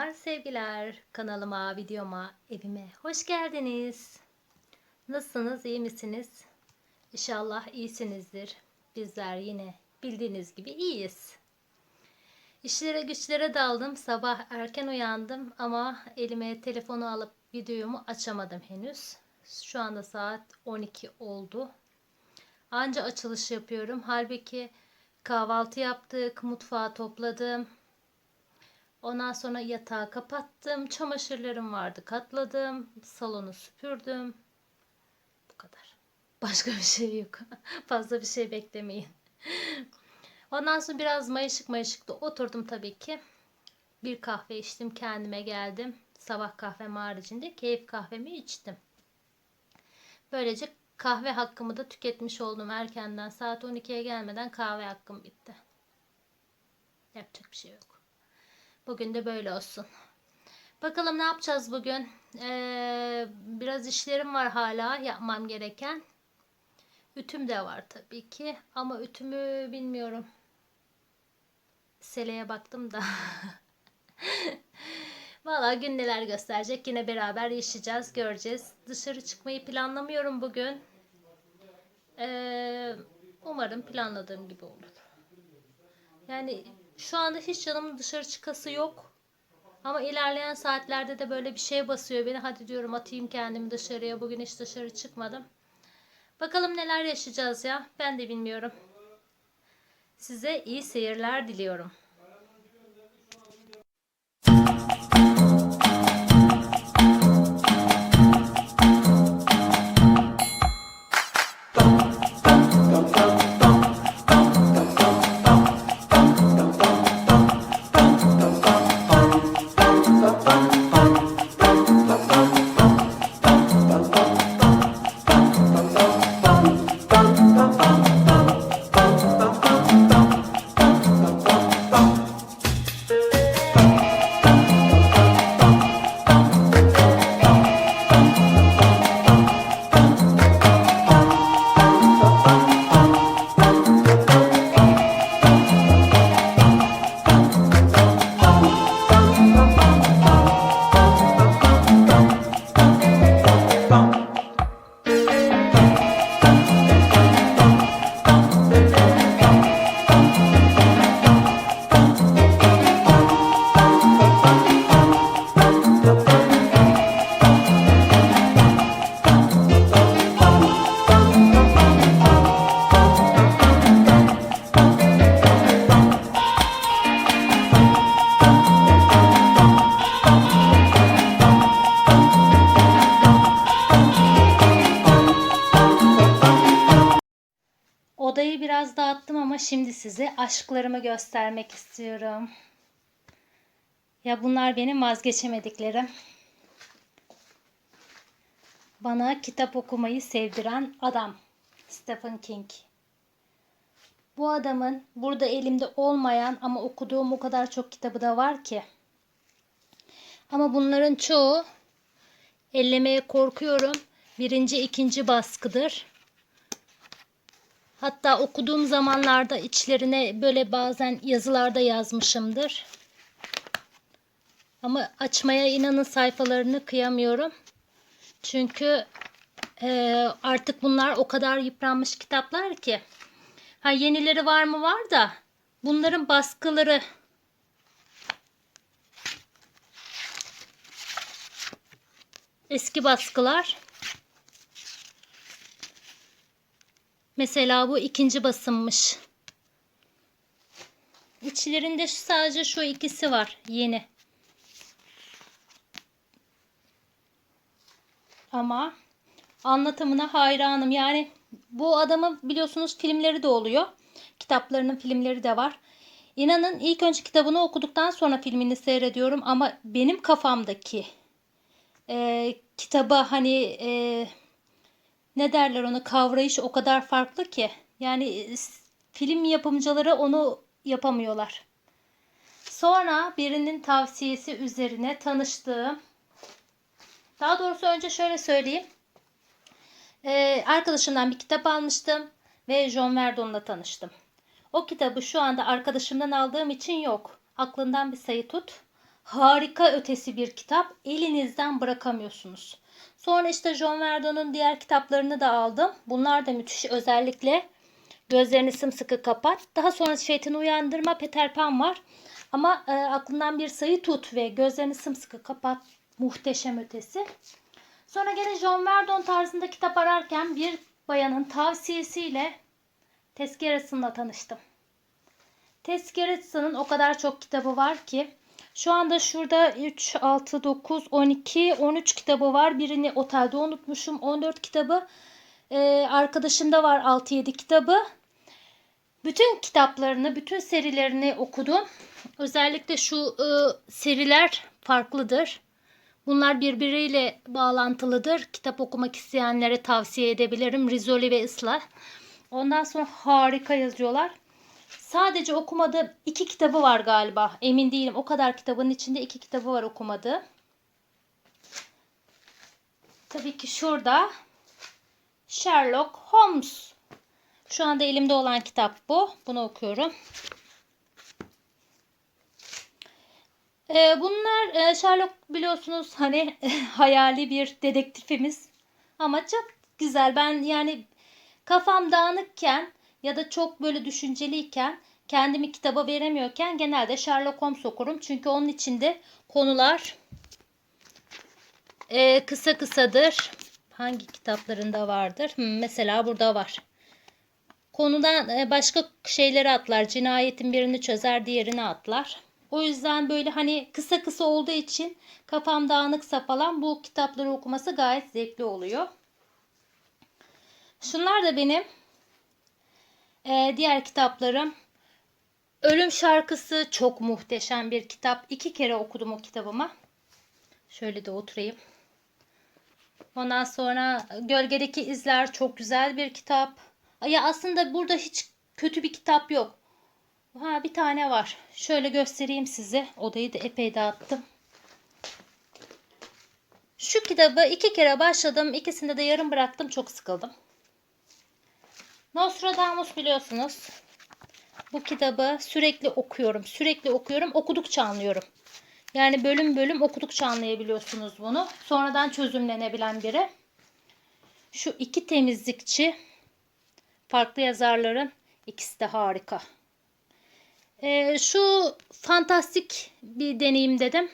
Selamlar, sevgiler. Kanalıma, videoma, evime hoş geldiniz. Nasılsınız, iyi misiniz? İnşallah iyisinizdir. Bizler yine bildiğiniz gibi iyiyiz. İşlere güçlere daldım. Sabah erken uyandım ama elime telefonu alıp videomu açamadım henüz. Şu anda saat 12 oldu. Anca açılış yapıyorum. Halbuki kahvaltı yaptık, mutfağı topladım. Ondan sonra yatağı kapattım. Çamaşırlarım vardı katladım. Salonu süpürdüm. Bu kadar. Başka bir şey yok. Fazla bir şey beklemeyin. Ondan sonra biraz mayışık mayışık da oturdum tabii ki. Bir kahve içtim kendime geldim. Sabah kahvem haricinde keyif kahvemi içtim. Böylece kahve hakkımı da tüketmiş oldum erkenden. Saat 12'ye gelmeden kahve hakkım bitti. Yapacak bir şey yok. Bugün de böyle olsun. Bakalım ne yapacağız bugün. Ee, biraz işlerim var hala yapmam gereken. Ütüm de var tabii ki. Ama ütümü bilmiyorum. Sele'ye baktım da. Valla gün neler gösterecek. Yine beraber yaşayacağız, göreceğiz. Dışarı çıkmayı planlamıyorum bugün. Ee, umarım planladığım gibi olur. Yani şu anda hiç canımın dışarı çıkası yok. Ama ilerleyen saatlerde de böyle bir şey basıyor beni. Hadi diyorum atayım kendimi dışarıya. Bugün hiç dışarı çıkmadım. Bakalım neler yaşayacağız ya. Ben de bilmiyorum. Size iyi seyirler diliyorum. Biraz dağıttım ama şimdi size aşklarımı göstermek istiyorum. Ya bunlar benim vazgeçemediklerim. Bana kitap okumayı sevdiren adam. Stephen King. Bu adamın burada elimde olmayan ama okuduğum o kadar çok kitabı da var ki. Ama bunların çoğu ellemeye korkuyorum. Birinci, ikinci baskıdır. Hatta okuduğum zamanlarda içlerine böyle bazen yazılarda yazmışımdır. Ama açmaya inanın sayfalarını kıyamıyorum. Çünkü e, artık bunlar o kadar yıpranmış kitaplar ki. Ha yenileri var mı var da bunların baskıları eski baskılar Mesela bu ikinci basınmış. İçlerinde sadece şu ikisi var yeni. Ama anlatımına hayranım. Yani bu adamın biliyorsunuz filmleri de oluyor. Kitaplarının filmleri de var. İnanın ilk önce kitabını okuduktan sonra filmini seyrediyorum ama benim kafamdaki e, kitaba hani e, ne derler onu kavrayış o kadar farklı ki. Yani film yapımcıları onu yapamıyorlar. Sonra birinin tavsiyesi üzerine tanıştığım daha doğrusu önce şöyle söyleyeyim. Ee, arkadaşımdan bir kitap almıştım ve John Verdon'la tanıştım. O kitabı şu anda arkadaşımdan aldığım için yok. Aklından bir sayı tut. harika ötesi bir kitap. Elinizden bırakamıyorsunuz. Sonra işte John Verdon'un diğer kitaplarını da aldım. Bunlar da müthiş. Özellikle Gözlerini sımsıkı kapat. Daha sonra şeytanı uyandırma Peter Pan var. Ama e, aklından bir sayı tut ve gözlerini sımsıkı kapat. Muhteşem ötesi. Sonra gene John Verdon tarzında kitap ararken bir bayanın tavsiyesiyle Tezkerası'nda tanıştım. Tezkerası'nın o kadar çok kitabı var ki şu anda şurada 3, 6, 9, 12, 13 kitabı var. Birini otelde unutmuşum. 14 kitabı. Ee, arkadaşımda var 6-7 kitabı. Bütün kitaplarını, bütün serilerini okudum. Özellikle şu e, seriler farklıdır. Bunlar birbiriyle bağlantılıdır. Kitap okumak isteyenlere tavsiye edebilirim. Rizoli ve Islah. Ondan sonra harika yazıyorlar. Sadece okumadığı iki kitabı var galiba. Emin değilim. O kadar kitabın içinde iki kitabı var okumadığı. Tabii ki şurada Sherlock Holmes. Şu anda elimde olan kitap bu. Bunu okuyorum. Ee, bunlar e, Sherlock biliyorsunuz hani hayali bir dedektifimiz. Ama çok güzel. Ben yani kafam dağınıkken ya da çok böyle düşünceliyken kendimi kitaba veremiyorken genelde Sherlock Holmes okurum. Çünkü onun içinde konular e, kısa kısadır. Hangi kitaplarında vardır? Hmm, mesela burada var. Konudan e, başka şeyleri atlar. Cinayetin birini çözer, diğerini atlar. O yüzden böyle hani kısa kısa olduğu için kafam dağınıksa falan bu kitapları okuması gayet zevkli oluyor. Şunlar da benim ee, diğer kitaplarım. Ölüm Şarkısı çok muhteşem bir kitap. İki kere okudum o kitabımı. Şöyle de oturayım. Ondan sonra Gölgedeki İzler çok güzel bir kitap. Ya aslında burada hiç kötü bir kitap yok. Ha bir tane var. Şöyle göstereyim size. Odayı da epey dağıttım. Şu kitabı iki kere başladım. İkisinde de yarım bıraktım. Çok sıkıldım. Nostradamus biliyorsunuz. Bu kitabı sürekli okuyorum. Sürekli okuyorum. Okudukça anlıyorum. Yani bölüm bölüm okudukça anlayabiliyorsunuz bunu. Sonradan çözümlenebilen biri. Şu iki temizlikçi farklı yazarların ikisi de harika. Ee, şu fantastik bir deneyim dedim.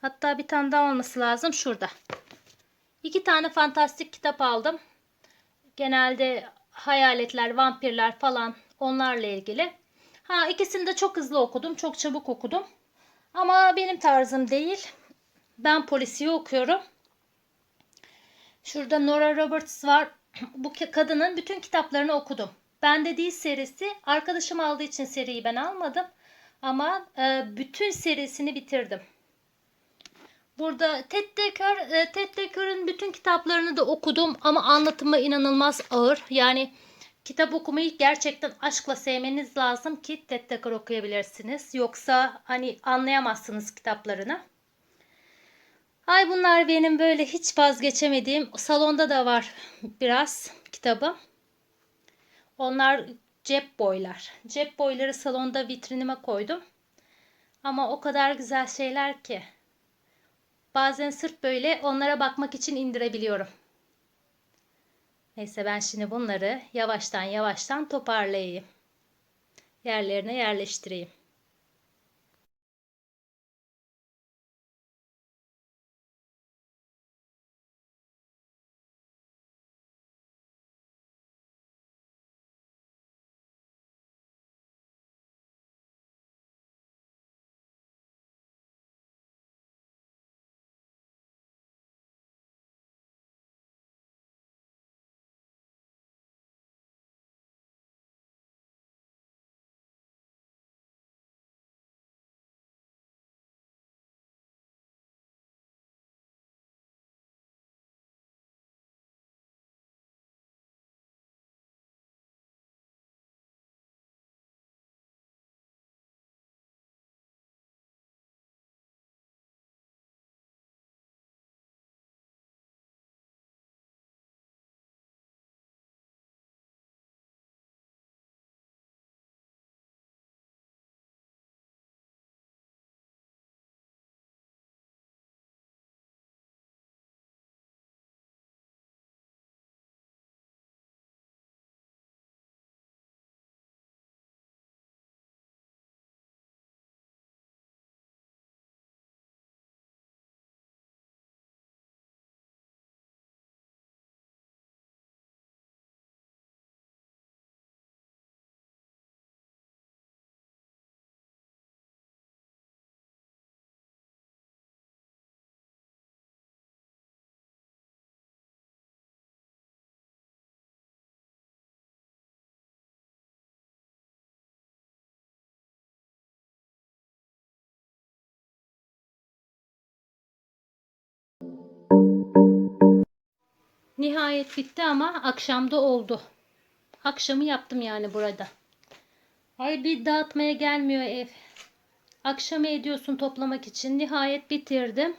Hatta bir tane daha olması lazım şurada. İki tane fantastik kitap aldım. Genelde hayaletler, vampirler falan onlarla ilgili. Ha ikisini de çok hızlı okudum. Çok çabuk okudum. Ama benim tarzım değil. Ben polisiye okuyorum. Şurada Nora Roberts var. Bu kadının bütün kitaplarını okudum. Bende değil serisi. Arkadaşım aldığı için seriyi ben almadım. Ama e, bütün serisini bitirdim. Burada Ted Dekker, e, Ted Dekker'ın bütün kitaplarını da okudum ama anlatımı inanılmaz ağır. Yani kitap okumayı gerçekten aşkla sevmeniz lazım ki Ted Dekker okuyabilirsiniz. Yoksa hani anlayamazsınız kitaplarını. Ay bunlar benim böyle hiç vazgeçemediğim. Salonda da var biraz kitabı. Onlar cep boylar. Cep boyları salonda vitrinime koydum. Ama o kadar güzel şeyler ki. Bazen sırf böyle onlara bakmak için indirebiliyorum. Neyse ben şimdi bunları yavaştan yavaştan toparlayayım. Yerlerine yerleştireyim. Nihayet bitti ama akşamda oldu. Akşamı yaptım yani burada. Ay bir dağıtmaya gelmiyor ev. Akşamı ediyorsun toplamak için. Nihayet bitirdim.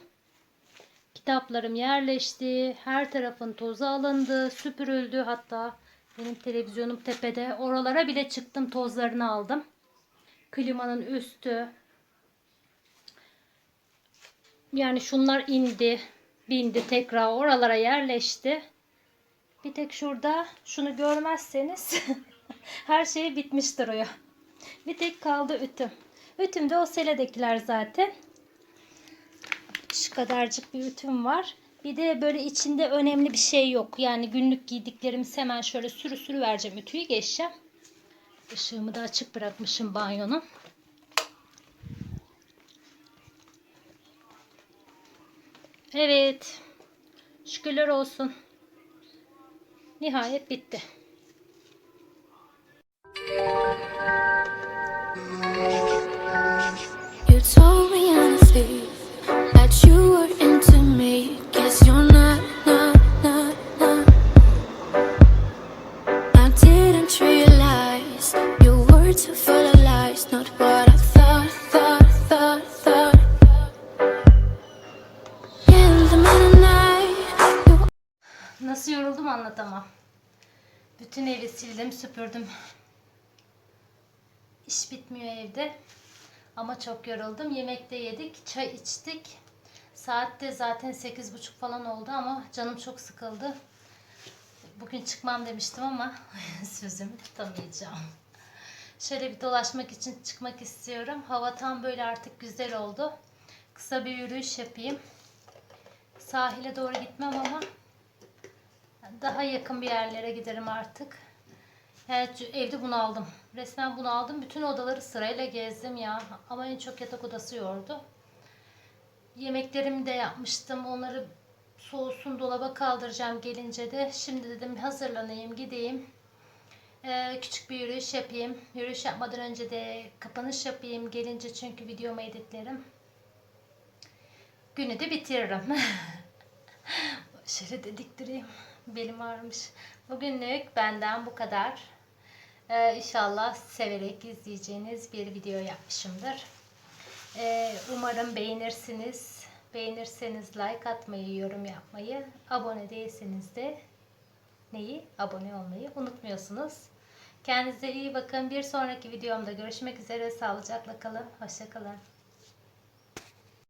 Kitaplarım yerleşti. Her tarafın tozu alındı. Süpürüldü hatta. Benim televizyonum tepede. Oralara bile çıktım tozlarını aldım. Klimanın üstü. Yani şunlar indi. Bindi tekrar oralara yerleşti. Bir tek şurada şunu görmezseniz her şey bitmiş duruyor. Bir tek kaldı ütüm. Ütüm de o seledekiler zaten. Şu kadarcık bir ütüm var. Bir de böyle içinde önemli bir şey yok. Yani günlük giydiklerimizi hemen şöyle sürü sürü vereceğim. Ütüyü geçeceğim. Işığımı da açık bırakmışım banyonun. Evet. Şükürler olsun. Nihayet bitti. You told Nasıl yoruldum anlatamam. Bütün evi sildim, süpürdüm. İş bitmiyor evde. Ama çok yoruldum. Yemek de yedik, çay içtik. Saat de zaten 8.30 falan oldu ama canım çok sıkıldı. Bugün çıkmam demiştim ama sözümü tutamayacağım. Şöyle bir dolaşmak için çıkmak istiyorum. Hava tam böyle artık güzel oldu. Kısa bir yürüyüş yapayım. Sahile doğru gitmem ama daha yakın bir yerlere giderim artık. Evet, evde bunu aldım. Resmen bunu aldım. Bütün odaları sırayla gezdim ya. Ama en çok yatak odası yordu. Yemeklerimi de yapmıştım. Onları soğusun dolaba kaldıracağım gelince de. Şimdi dedim hazırlanayım gideyim. Ee, küçük bir yürüyüş yapayım. Yürüyüş yapmadan önce de kapanış yapayım gelince çünkü videomu editlerim. Günü de bitiririm. Şöyle de diktireyim. Belim ağrımış. Bugünlük benden bu kadar. Ee, inşallah severek izleyeceğiniz bir video yapmışımdır. Ee, umarım beğenirsiniz. Beğenirseniz like atmayı, yorum yapmayı, abone değilseniz de neyi? Abone olmayı unutmuyorsunuz. Kendinize iyi bakın. Bir sonraki videomda görüşmek üzere. Sağlıcakla kalın. Hoşçakalın.